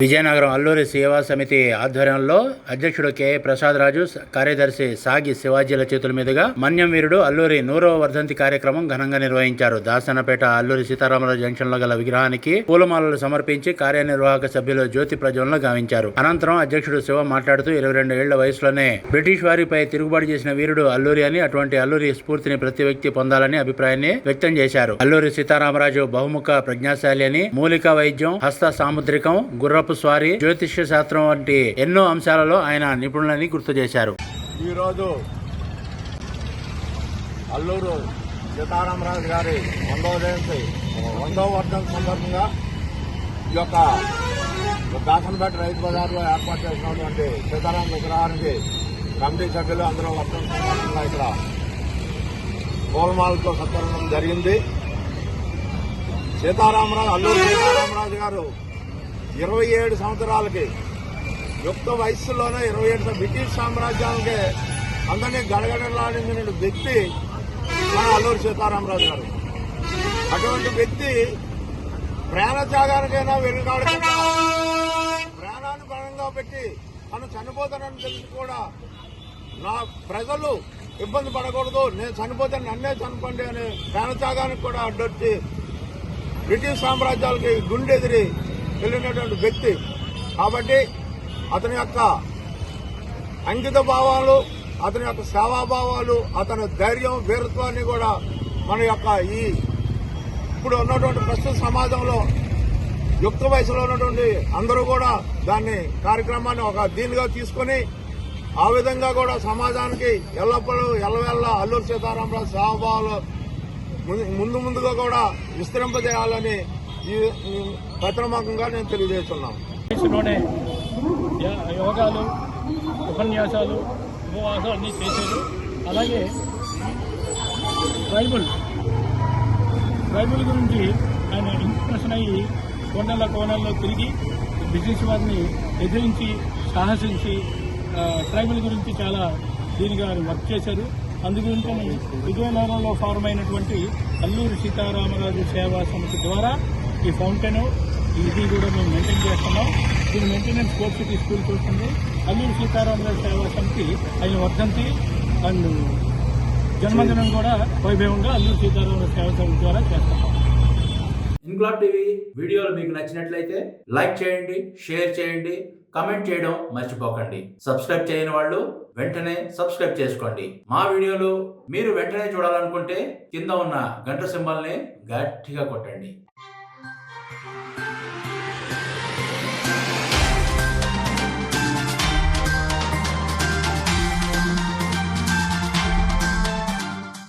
విజయనగరం అల్లూరి సేవా సమితి ఆధ్వర్యంలో అధ్యక్షుడు కె. ప్రసాద్ రాజు కార్యదర్శి సాగి శివాజీల చేతుల మీదుగా మన్యం వీరుడు అల్లూరి నూరవ వర్ధంతి కార్యక్రమం ఘనంగా నిర్వహించారు. దాసనపేట అల్లూరి సీతారామరాజు జంక్షన్లో గల విగ్రహానికి పూలమాలలు సమర్పించి కార్యనిర్వాహక సభ్యులు జ్యోతి ప్రజ్వలన గావించారు. అనంతరం అధ్యక్షుడు శివ మాట్లాడుతూ ఇరవై రెండు ఏళ్ళ వయసులోనే బ్రిటిష్ వారిపై తిరుగుబాటు చేసిన వీరుడు అల్లూరి అని అటువంటి అల్లూరి స్ఫూర్తిని ప్రతి వ్యక్తి పొందాలని అభిప్రాయాన్ని వ్యక్తం చేశారు. అల్లూరి సీతారామరాజు బహుముఖ ప్రజ్ఞాశాలి అని మూలిక వైద్యం హస్త సాముద్రికం గుర్రపు స్వారీ జ్యోతిష్య శాస్త్రం వంటి ఎన్నో అంశాలలో ఆయన నిపుణులని గుర్తు చేశారు. ఈరోజు అల్లూరు సీతారామరాజు గారి వందవ జయంతి వందవ వర్షం సందర్భంగా ఈ యొక్క దాసనపేట రైతు బజార్లో ఏర్పాటు చేసినటువంటి సీతారాం విగ్రహానికి కమిటీ సభ్యులు అందరూ వర్షం సందర్భంగా ఇక్కడ పూలమాలతో సత్కరించడం జరిగింది. సీతారామరాజు అల్లూరు సీతారామరాజు గారు ఇరవై ఏడు సంవత్సరాలకి యుక్త వయస్సులోనే ఇరవై ఏడు బ్రిటిష్ సామ్రాజ్యానికి అందరినీ గడగడలాడించిన వ్యక్తి మన అల్లూరి సీతారామరాజు గారు. అటువంటి వ్యక్తి ప్రాణత్యాగానికైనా వెనుకాడు ప్రాణాన్ని పణంగా పెట్టి తను చనిపోతానని తెలిసి కూడా నా ప్రజలు ఇబ్బంది పడకూడదు నేను చనిపోతే నన్నే చనిపోండి అని ప్రాణత్యాగానికి కూడా అడ్డొచ్చి బ్రిటిష్ సామ్రాజ్యాలకి గుండెదిరి వెళ్ళినటువంటి వ్యక్తి. కాబట్టి అతని యొక్క అంకిత భావాలు అతని యొక్క సేవాభావాలు అతని ధైర్యం వీరత్వాన్ని కూడా మన యొక్క ఈ ఇప్పుడు ఉన్నటువంటి ప్రస్తుత సమాజంలో యుక్త వయసులో ఉన్నటువంటి అందరూ కూడా దాన్ని కార్యక్రమాన్ని ఒక దీనిగా తీసుకొని ఆ విధంగా కూడా సమాజానికి ఎల్లప్పుడూ ఎల్లవెల్ల అల్లూరు సీతారామరాజు సేవాభావాలు ముందు- ముందు ముందుగా కూడా విస్తరింపజేయాలని ఈ నేను తెలియజేస్తున్నాను. యా- యోగాలు ఉపన్యాసాలు ఉపవాసాలు అన్నీ చేశారు. అలాగే ట్రైబుల్ ట్రైబల్ గురించి ఆయన ఇన్స్పిరేషన్ అయ్యి కోనల కోణాల్లో తిరిగి బిజినెస్ వారిని ఎదిరించి సాహసించి ట్రైబుల్ ట్రైబల్ గురించి చాలా దీనిగా వర్క్ చేశారు. అందుగురించి విజయనగరంలో ఫారం అయినటువంటి అల్లూరి సీతారామరాజు సేవా సమితి ద్వారా ఈ ఫౌంటైన్ ఇది కూడా మేము మెయింటైన్ చేస్తున్నాం. దీని మెయింటెనెన్స్ కోర్ట్ సిటీ స్కూల్కి వస్తుంది. అల్లూరి సీతారామరాజు సేవా సమితి ఆయన వర్ధంతి అండ్ జన్మదినం కూడా వైభవంగా అల్లూరు సీతారామరాజు సేవా సమితి ద్వారా చేస్తాం. ఇన్క్లాబ్ టీవీ వీడియోలు మీకు నచ్చినట్లయితే లైక్ చేయండి షేర్ చేయండి కమెంట్ చేయడం మర్చిపోకండి. సబ్స్క్రైబ్ చేయని వాళ్ళు వెంటనే సబ్స్క్రైబ్ చేసుకోండి. మా వీడియోలు మీరు వెంటనే చూడాలనుకుంటే కింద ఉన్న గంట సింబల్ని గట్టిగా కొట్టండి. Bye.